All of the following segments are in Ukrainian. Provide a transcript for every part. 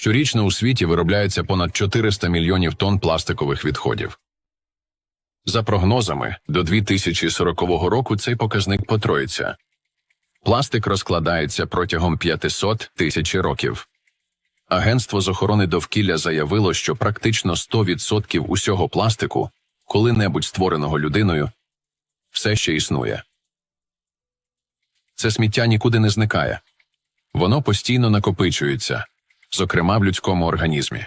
Щорічно у світі виробляється понад 400 мільйонів тонн пластикових відходів. За прогнозами, до 2040 року цей показник потроїться. Пластик розкладається протягом 500 тисяч років. Агентство з охорони довкілля заявило, що практично 100% усього пластику, коли-небудь створеного людиною, все ще існує. Це сміття нікуди не зникає. Воно постійно накопичується, зокрема в людському організмі.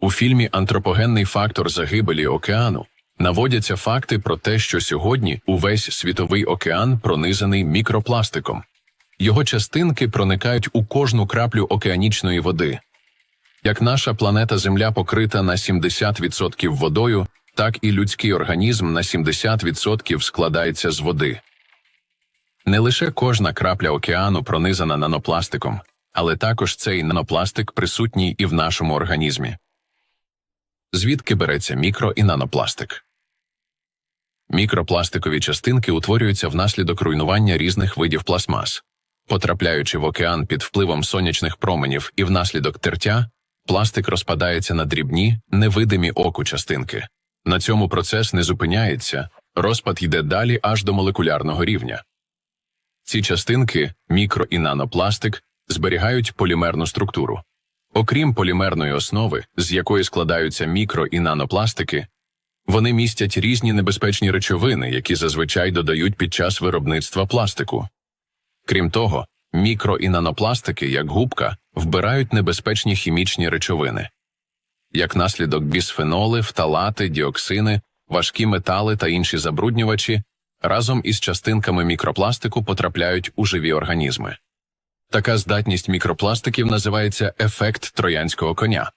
У фільмі Антропогенний фактор загибелі океану наводяться факти про те, що сьогодні увесь світовий океан пронизаний мікропластиком. Його частинки проникають у кожну краплю океанічної води. Як наша планета Земля покрита на 70% водою, так і людський організм на 70% складається з води. Не лише кожна крапля океану пронизана нанопластиком, але також цей нанопластик присутній і в нашому організмі. Звідки береться мікро і нанопластик? Мікропластикові частинки утворюються внаслідок руйнування різних видів пластмас. Потрапляючи в океан під впливом сонячних променів і внаслідок тертя, пластик розпадається на дрібні, невидимі оку частинки. На цьому процес не зупиняється, розпад йде далі аж до молекулярного рівня. Ці частинки, мікро і нанопластик, зберігають полімерну структуру. Окрім полімерної основи, з якої складаються мікро і нанопластики, вони містять різні небезпечні речовини, які зазвичай додають під час виробництва пластику. Крім того, мікро і нанопластики, як губка, вбирають небезпечні хімічні речовини. Як наслідок бісфеноли, фталати, діоксини, важкі метали та інші забруднювачі разом із частинками мікропластику потрапляють у живі організми. Така здатність мікропластиків називається ефект троянського коня.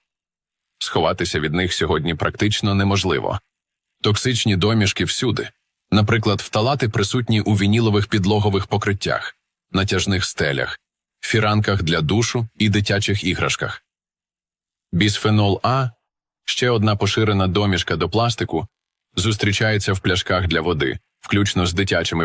Сховатися від них сьогодні практично неможливо. Токсичні домішки всюди. Наприклад, фталати присутні у вінілових підлогових покриттях, натяжних стелях, фіранках для душу і дитячих іграшках. Бісфенол А ще одна поширена домішка до пластику зустрічається в пляшках для води, включно з дитячими